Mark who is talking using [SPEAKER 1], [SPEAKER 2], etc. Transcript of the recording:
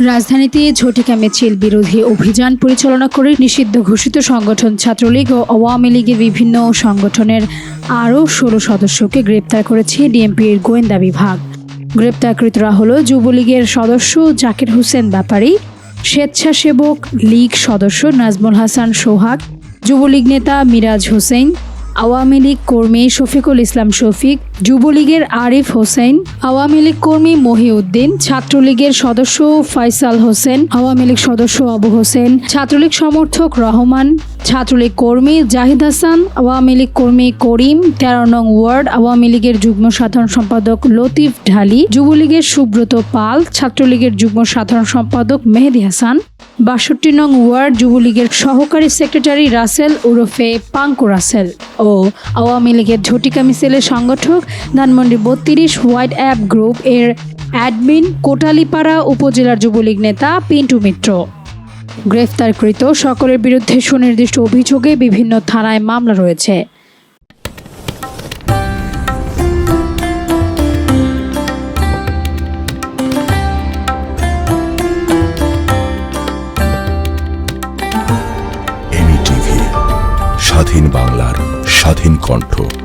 [SPEAKER 1] রাজধানীতে ঝটিকা মিছিল, বিরোধী অভিযান পরিচালনা করে নিষিদ্ধ ঘোষিত সংগঠন ছাত্রলীগ ও আওয়ামী লীগের বিভিন্ন সংগঠনের আরও ষোলো সদস্যকে গ্রেপ্তার করেছে ডিএমপির গোয়েন্দা বিভাগ। গ্রেপ্তারকৃতরা হল যুবলীগের সদস্য জাকির হোসেন ব্যাপারী, স্বেচ্ছাসেবক লীগ সদস্য নাজমুল হাসান সোহাগ, যুবলীগ নেতা মিরাজ হোসেন আওয়ামী লীগ কর্মী শফিকুল ইসলাম শফিক, যুবলীগের আরিফ হোসেন, আওয়ামী লীগ কর্মী মহিউদ্দিন, ছাত্রলীগের সদস্য ফয়সাল হোসেন, আওয়ামী লীগ সদস্য আবু হোসেন, ছাত্রলীগ সমর্থক রহমান, ছাত্রলীগ কর্মী জাহিদ হাসান, আওয়ামী লীগ কর্মী করিম, তেরো নং ওয়ার্ড, আওয়ামী লীগের যুগ্ম সাধারণ সম্পাদক লতিফ ঢালি, যুবলীগের সুব্রত পাল, ছাত্রলীগের যুগ্ম সাধারণ সম্পাদক মেহেদি হাসান, বাষট্টি নং ওয়ার্ড, যুবলীগের সহকারী সেক্রেটারি রাসেল ওরফে পাঙ্কু রাসেল। ও আওয়ামী লীগের ঝটিকা মিছিলের সংগঠক ধানমন্ডি বত্রিশ হোয়াইট অ্যাপ গ্রুপ এর অ্যাডমিন কোটালীপাড়া উপজেলার যুবলীগ নেতা পিন্টু মিত্র। গ্রেফতারকৃত সকলের বিরুদ্ধে সুনির্দিষ্ট অভিযোগে বিভিন্ন থানায় মামলা রয়েছে।
[SPEAKER 2] স্বাধীন বাংলার স্বাধীন কণ্ঠ।